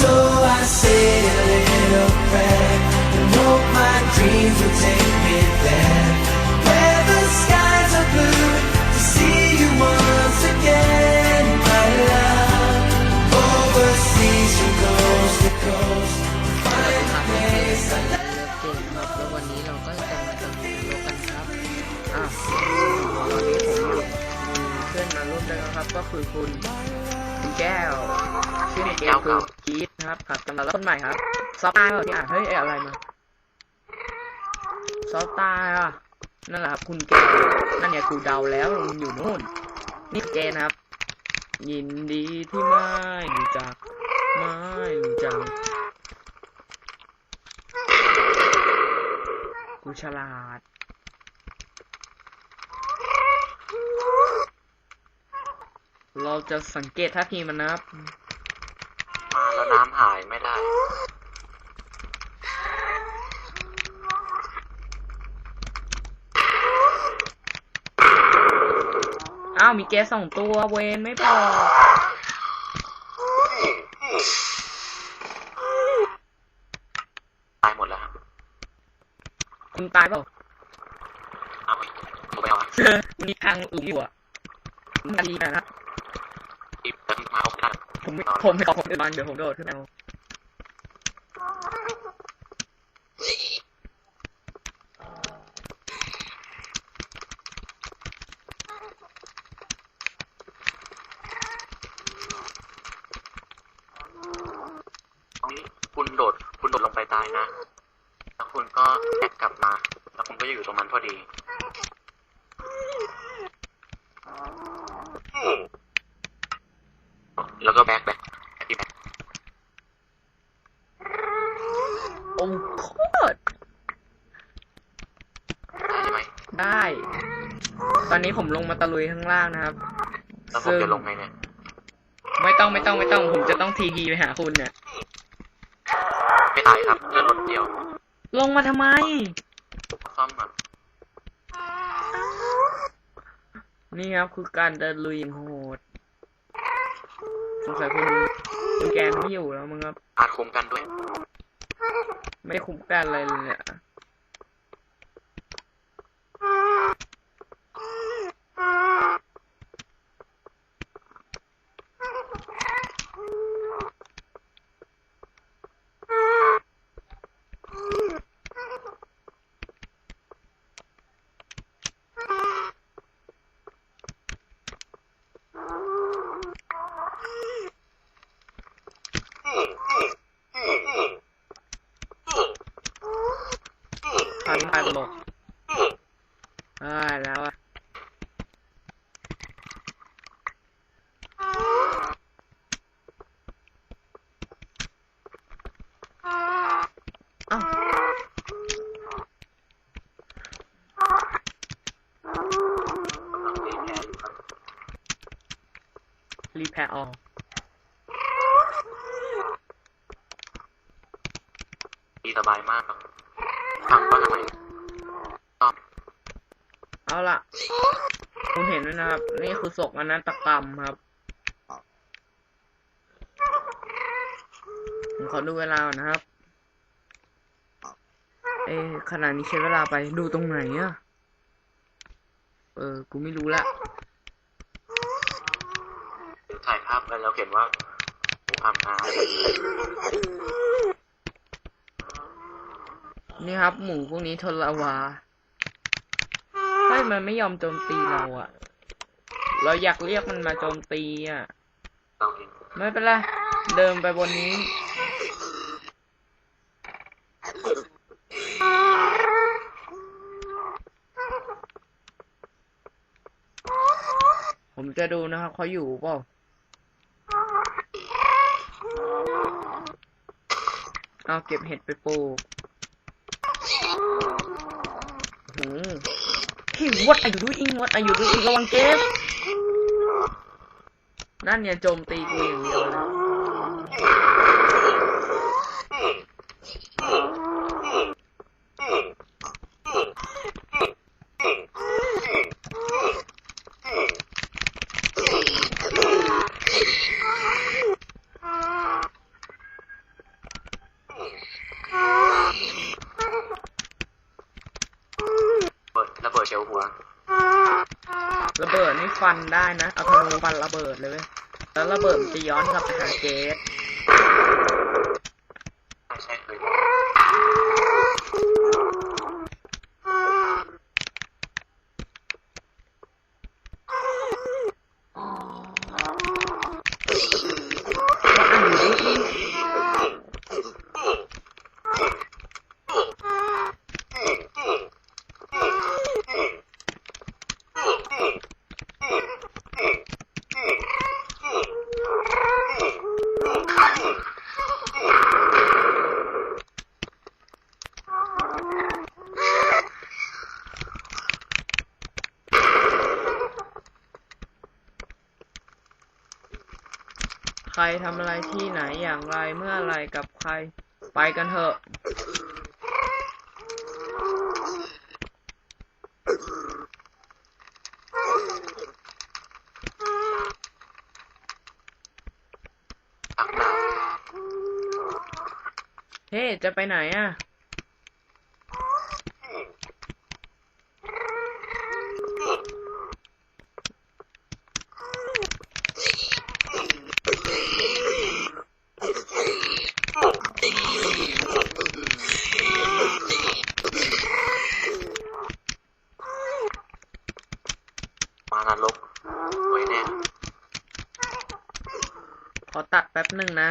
So I say a little prayer and hope my dreams will take me there. Where the skies are blue to see you once again, my love. Overseas from coast to coast, find a place I เลิฟเกมครับแล้ววันนี้เราก็จะมาทำนรกกันครับอะตอนนี้ผมมีเพื่อนมาร่วมด้วยนะครับ ก็คือคุณคุณแก้วชื่อในเกมคือ กีดนะครับกับตำราคนใหม่ครับ ซอฟตาเหรอเนี่ยเฮ้ยเอ้ยอะไรมา ซอฟตาอะนั่นแหละครับคุณแกนั่นเนี่ยกูเดาแล้วมันอยู่นู่น นี่เจนะครับ ยินดีที่ไม่รู้จักไม่รู้จักกูฉลาดเราจะสังเกตท่าทีมันนะครับ แล้วน้ำหายไม่ได้ อ้าว มีแกสสองตัวเวนไม่พอตายหมดแล้วครับคุณตายเปล่าเอาไปเอาไปเอาอะมีทางอื่นอยู่อะมันดีนะครับ อีกเดินมาเอาไปได้ ผมไม่ผมไม่ขอผมเดินมาเดี๋ยวผมโดดขึ้นเอาตรงนี้คุณโดด คุณโดดลงไปตายนะ แล้วคุณก็แบกกลับมา แล้วคุณก็จะอยู่ตรงนั้นพอดี แล้วก็แบกแบกที่แบกโอ้โคตรได้ใช่ไหมได้ ตอนนี้ผมลงมาตะลุยข้างล่างนะครับ แล้วผมจะลงไงเนี่ยไม่ต้องไม่ต้องไม่ต้องผมจะต้องทีพีไปหาคุณเนี่ย ไม่ตายครับเลือดลดเดียวลงมาทำไม ซ่อมก่อนนี่ครับคือการเดินลุยอย่างโหด สงสัยคุณคุณแกนไม่อยู่แล้วมั้งครับอาจคุมกันด้วย ไม่คุ้มกันอะไรเลยเนี่ย พันพันหลกอ่าแล้วอะอ้าวรีแพร์ออกดีสบายมาก ครับฟังก็ทำไมซ่อมเอาล่ะ คุณเห็นไหมนะครับ นี่คือศกอนันตกรรมครับผมขอดูเวลานะครับ เอ๊ะขนาดนี้ใช้เวลาไปดูตรงไหนอะเออ กูไม่รู้ละถ่ายภาพกันแล้วเห็นว่าผมอาบน้ นี่ครับ หมูพวกนี้ทนละวาเฮ้ยมันไม่ยอมโจมตีเราอะเราอยากเรียกมันมาโจมตีอะำเราเองไม่เป็นไรเดินไปบนนี้ ผมจะดูนะครับเขาอยู่เปล่าเอาเก็บเห็ดไปปลูก พี่วัดอายุด้วยอิงวัดอายุด้วยอิงระวังเก็บนั่นเนี่ยโจมตีกูอย่างเดียวนะัวระเบิดนี่ฟันได้นะ เอาธนูฟันระเบิดเลย แล้วระเบิดจะย้อนกลับไปหาเกตใช่เลย ทำอะไรที่ไหนอย่างไรเมื่อไรกับใคร ไปกันเถอะเฮ้ จะไปไหนอะ มานรกไว้แน่ ขอตัดแป๊บ หนึ่งนะ